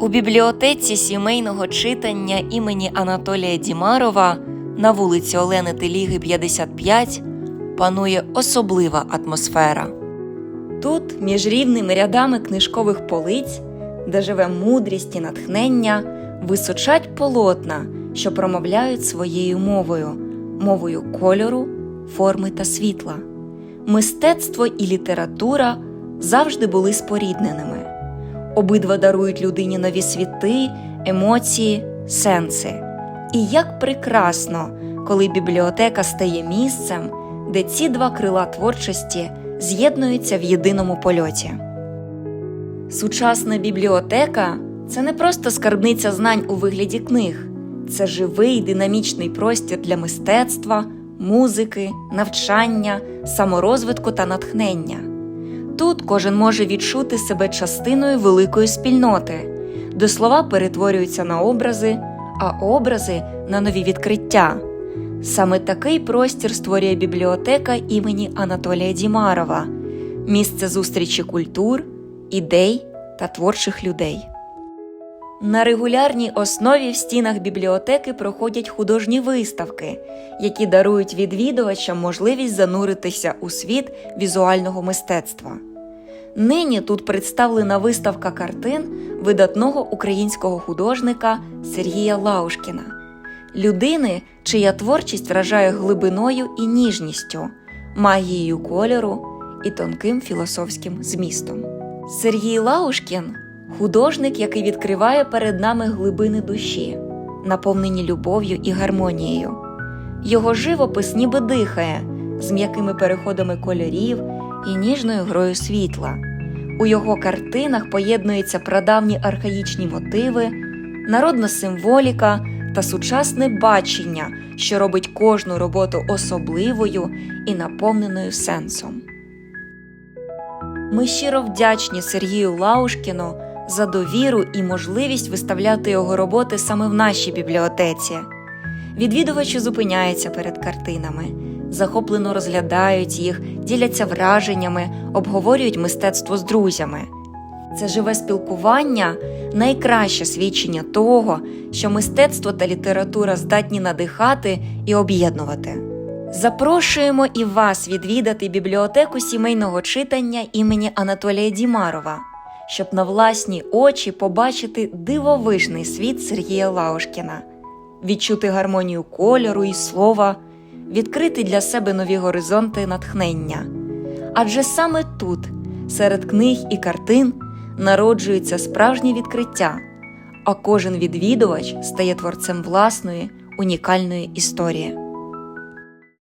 У бібліотеці сімейного читання імені Анатолія Дімарова на вулиці Олени Теліги 55 панує особлива атмосфера. Тут, між рівними рядами книжкових полиць, де живе мудрість і натхнення, височать полотна, що промовляють своєю мовою, мовою кольору, форми та світла. Мистецтво і література завжди були спорідненими. Обидва дарують людині нові світи, емоції, сенси. І як прекрасно, коли бібліотека стає місцем, де ці два крила творчості з'єднуються в єдиному польоті. Сучасна бібліотека це не просто скарбниця знань у вигляді книг, це живий динамічний простір для мистецтва, музики, навчання, саморозвитку та натхнення. Тут кожен може відчути себе частиною великої спільноти, де слова перетворюються на образи, а образи на нові відкриття. Саме такий простір створює бібліотека імені Анатолія Дімарова, місце зустрічі культур, ідей та творчих людей. На регулярній основі в стінах бібліотеки проходять художні виставки, які дарують відвідувачам можливість зануритися у світ візуального мистецтва. Нині тут представлена виставка картин видатного українського художника Сергія Лаушкіна, людини, чия творчість вражає глибиною і ніжністю, магією кольору і тонким філософським змістом. Сергій Лаушкін художник, який відкриває перед нами глибини душі, наповнені любов'ю і гармонією. Його живопис ніби дихає з м'якими переходами кольорів і ніжною грою світла. У його картинах поєднуються прадавні архаїчні мотиви, народна символіка та сучасне бачення, що робить кожну роботу особливою і наповненою сенсом. Ми щиро вдячні Сергію Лаушкіну за довіру і можливість виставляти його роботи саме в нашій бібліотеці. Відвідувачі зупиняються перед картинами, захоплено розглядають їх, діляться враженнями, обговорюють мистецтво з друзями. Це живе спілкування найкраще свідчення того, що мистецтво та література здатні надихати і об'єднувати. Запрошуємо і вас відвідати бібліотеку сімейного читання імені Анатолія Дімарова, щоб на власні очі побачити дивовижний світ Сергія Лаушкіна, відчути гармонію кольору і слова, відкрити для себе нові горизонти натхнення. Адже саме тут, серед книг і картин, народжуються справжні відкриття, а кожен відвідувач стає творцем власної унікальної історії.